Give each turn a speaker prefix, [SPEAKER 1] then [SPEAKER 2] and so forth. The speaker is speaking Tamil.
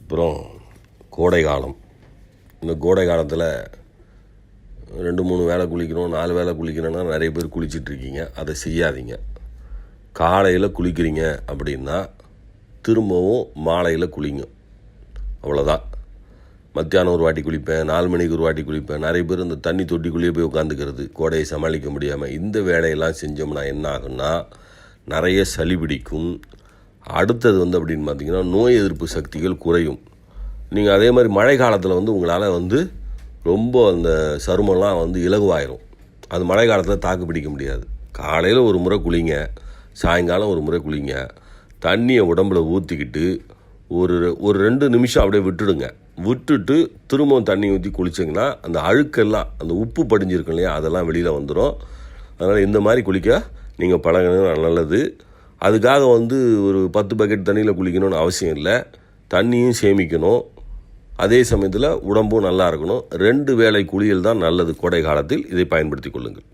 [SPEAKER 1] அப்புறம் கோடை காலம். இந்த கோடை காலத்தில் ரெண்டு மூணு வேளை குளிக்கணும் நாலு வேளை குளிக்கணும்னா நிறைய பேர் குளிச்சிட்டு இருக்கீங்க அதை செய்யாதீங்க. காலையில் குளிக்கிறீங்க அப்படின்னா திரும்பவும் மாலையில் குளிங்க. அவ்வளோதான் மத்தியானம் ஒரு வாட்டி குளிப்பேன் நாலு மணிக்கு ஒரு வாட்டி குளிப்பேன். நிறைய பேர் இந்த தண்ணி தொட்டிக்குள்ளேயே போய் உட்காந்துக்கிறது கோடையை சமாளிக்க முடியாமல் இந்த வேலையெல்லாம் செஞ்சோம்னா என்ன ஆகும்னா நிறைய சளி பிடிக்கும். அடுத்தது வந்து அப்படின்னு பார்த்தீங்கன்னா நோய் எதிர்ப்பு சக்திகள் குறையும். நீங்கள் அதே மாதிரி மழை காலத்தில் வந்து உங்களால் வந்து ரொம்ப அந்த சருமம்லாம் வந்து இலகுவாயிரும். அது மழை காலத்தில் தாக்கு பிடிக்க முடியாது. காலையில் ஒரு முறை குளிங்க சாயங்காலம் ஒரு முறை குளிங்க தண்ணியை உடம்புல ஊற்றிக்கிட்டு ஒரு ஒரு ரெண்டு நிமிஷம் அப்படியே விட்டுடுங்க. விட்டுட்டு திரும்பவும் தண்ணி ஊற்றி குளிச்சிங்கன்னா அந்த அழுக்கெல்லாம் அந்த உப்பு படிஞ்சிருக்கும் இல்லையா அதெல்லாம் வெளியில் வந்துடும் அதனால் இந்த மாதிரி குளிக்க நீங்கள் பழகினது நல்லது. அதுக்காக வந்து ஒரு பத்து பக்கெட் தண்ணியில் குளிக்கணும்னு அவசியம் இல்லை. தண்ணியும் சேமிக்கணும். அதே சமயத்தில் உடம்பும் நல்லா இருக்கணும். ரெண்டு வேளை குளியல் தான் நல்லது. கோடை காலத்தில் இதை பயன்படுத்தி கொள்ளுங்கள்.